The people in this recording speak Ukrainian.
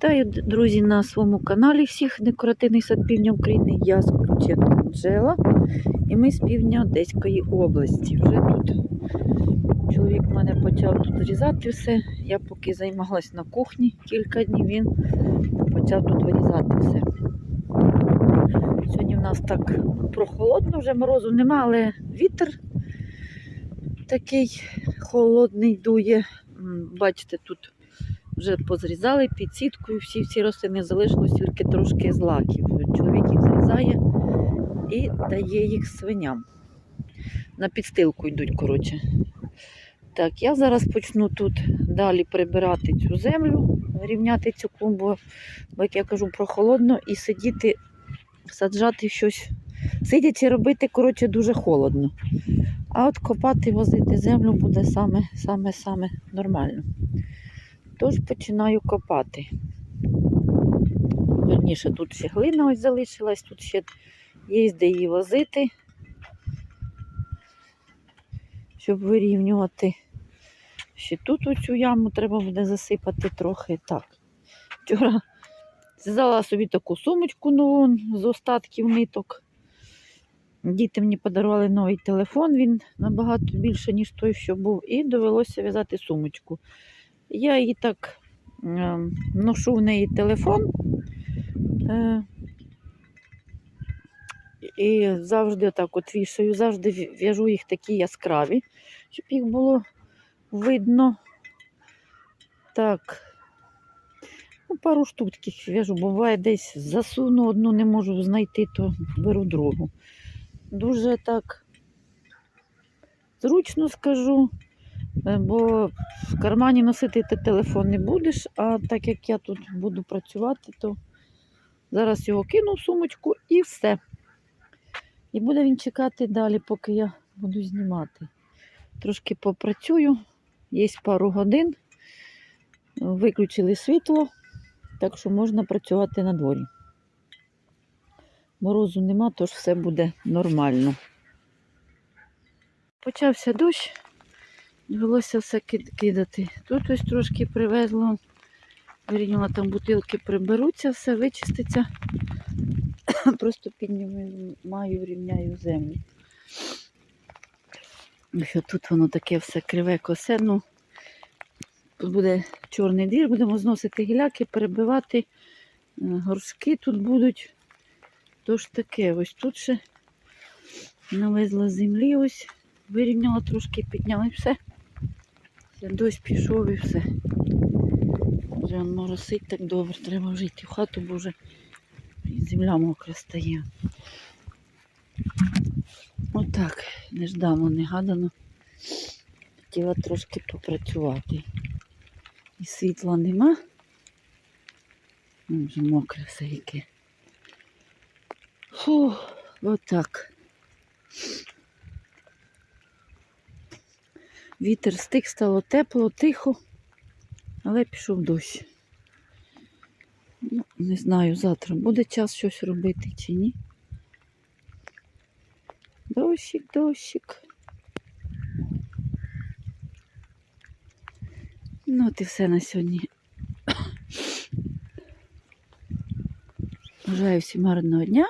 Вітаю, друзі, на своєму каналі всіх декоративний сад півдня України. Я з Скручена Анжела. І ми з півдня Одеської області. Вже тут чоловік в мене почав тут різати все. Я поки займалась на кухні кілька днів, він почав тут вирізати все. Сьогодні в нас так прохолодно, вже морозу нема, але вітер такий холодний дує. Бачите, тут вже позрізали під сіткою, всі всі рослини залишилось тільки трошки злаків. Чоловік їх зрізає і дає їх свиням. На підстилку йдуть, коротше. Так, я зараз почну тут далі прибирати цю землю, рівняти цю клумбу, бо, як я кажу, прохолодно, і сидіти, саджати щось. Сидячи робити, коротше, дуже холодно. А от копати, возити землю буде саме, саме, саме нормально. Тож починаю копати. Верніше, тут ще глина ось залишилась, тут ще є де її возити, щоб вирівнювати. Ще тут оцю яму треба буде засипати трохи. Так. Вчора зв'язала собі таку сумочку нову з остатків ниток. Діти мені подарували новий телефон, він набагато більше, ніж той, що був, і довелося в'язати сумочку. Я її так е, ношу в неї телефон. Е, і завжди так от вішаю, завжди в'яжу їх такі яскраві, щоб їх було видно. Так. Ну, пару штук таких в'яжу. Буває десь засуну одну, не можу знайти, то беру другу. Дуже так зручно скажу. Е, Бо в кармані носити ти телефон не будеш, а так як я тут буду працювати, то зараз його кину в сумочку і все. І буде він чекати далі, поки я буду знімати. Трошки попрацюю, є пару годин, виключили світло, так що можна працювати на дворі. Морозу нема, тож все буде нормально. Почався дощ. Довелося все кидати. Тут ось трошки привезло. Вирівняла там бутилки приберуться, все вичиститься. Просто піднімаю, рівняю землю. Що тут воно таке все криве косе. Ну, тут буде чорний двір, будемо зносити гіляки, перебивати. Е, Горшки тут будуть. Тож таке, ось тут ще навезла землі, ось вирівняла трошки, підняла і все. Дощ пішов і все. Вже моросить так добре, треба вже йти в хату, бо вже земля мокра стає. Отак, неждано, негадано. Хотіла трошки попрацювати. І світла нема. Ну, Вже мокре все яке. Фу, отак. Вітер стих, стало тепло, тихо, але пішов дощ. Ну, не знаю, завтра буде час щось робити чи ні. Дощик, дощик. Ну, от і все на сьогодні. Бажаю всім гарного дня,